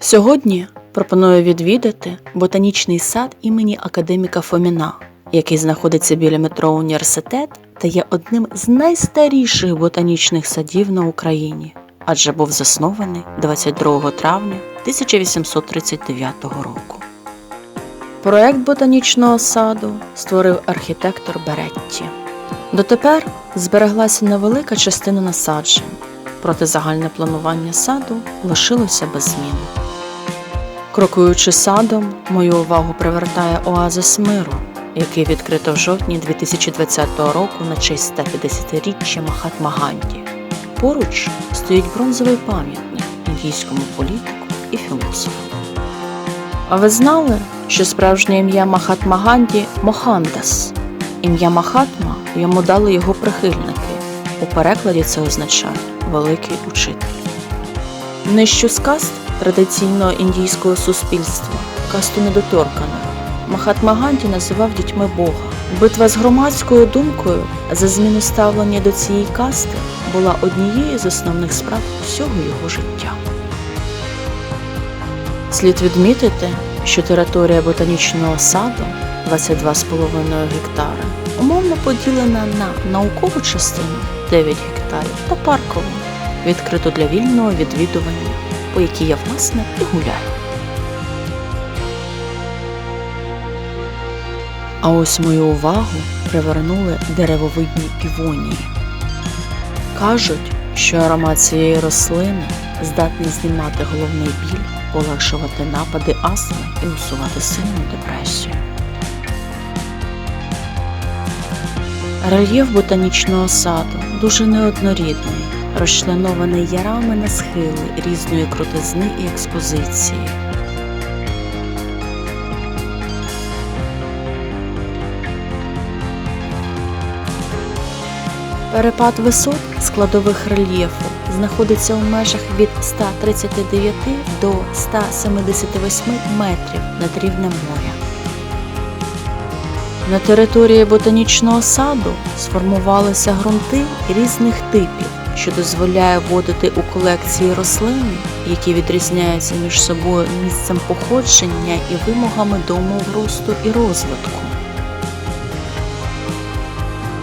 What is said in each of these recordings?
Сьогодні пропоную відвідати ботанічний сад імені академіка Фоміна, який знаходиться біля метро університет та є одним з найстаріших ботанічних садів на Україні, адже був заснований 22 травня 1839 року. Проект ботанічного саду створив архітектор Беретті. Дотепер збереглася невелика частина насаджень, проте загальне планування саду лишилося без змін. Крокуючи садом, мою увагу привертає оазис миру, який відкрито в жовтні 2020 року на честь 150-річчя Махатма Ганді. Поруч стоїть бронзовий пам'ятник індійському політику і філософу. А ви знали, що справжнє ім'я Махатма Ганді Мохандас? Ім'я Махатма йому дали його прихильники. У перекладі це означає великий учитель. Нижчу з каст традиційного індійського суспільства, касту недоторканих, Махатма Ганді називав дітьми Бога. Битва з громадською думкою за зміну ставлення до цієї касти була однією з основних справ всього його життя. Слід відмітити, що територія ботанічного саду 22,5 гектари умовно поділена на наукову частину 9 гектарів та паркову, відкриту для вільного відвідування, по якій я власне і гуляю. А ось мою увагу привернули деревовидні півонії. Кажуть, що аромат цієї рослини здатний знімати головний біль, полегшувати напади астми і усувати сильну депресію. Рельєф ботанічного саду дуже неоднорідний, розчленований ярами на схили різної крутизни і експозиції. Перепад висот складових рельєфу знаходиться у межах від 139 до 178 метрів над рівнем моря. На території ботанічного саду сформувалися ґрунти різних типів, що дозволяє вводити у колекції рослини, які відрізняються між собою місцем походження і вимогами до росту і розвитку.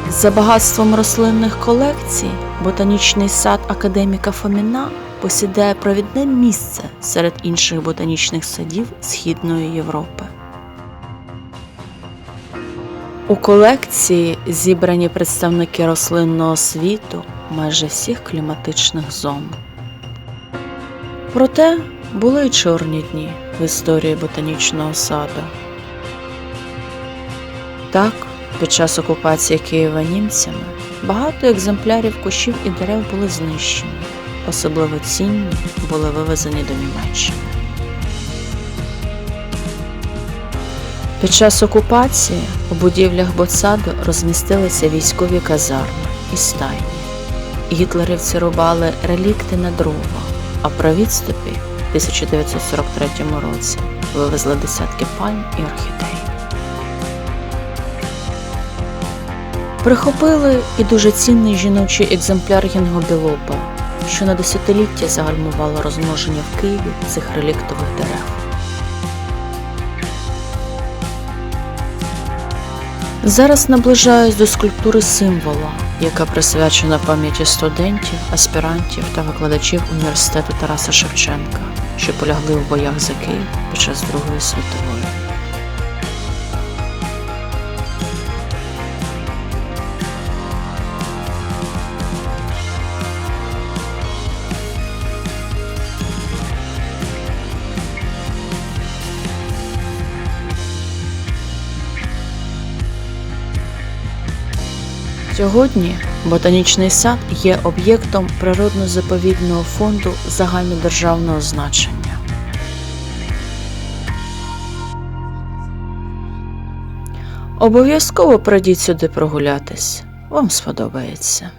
За багатством рослинних колекцій ботанічний сад академіка Фоміна посідає провідне місце серед інших ботанічних садів Східної Європи. У колекції зібрані представники рослинного світу майже всіх кліматичних зон. Проте були й чорні дні в історії ботанічного саду. Так, під час окупації Києва німцями багато екземплярів кущів і дерев були знищені, особливо цінні були вивезені до Німеччини. Під час окупації у будівлях Боцаду розмістилися військові казарми і стайні. Гітлерівці рубали релікти на дрова, а при відступі в 1943 році вивезли десятки пальм і орхідей. Прихопили і дуже цінний жіночий екземпляр гінгобілопа, що на десятиліття загальмувало розмноження в Києві цих реліктових дерев. Зараз наближаюсь до скульптури символа, яка присвячена пам'яті студентів, аспірантів та викладачів університету Тараса Шевченка, що полягли в боях за Київ під час Другої світової. Сьогодні ботанічний сад є об'єктом природно-заповідного фонду загальнодержавного значення. Обов'язково прийдіть сюди прогулятись. Вам сподобається.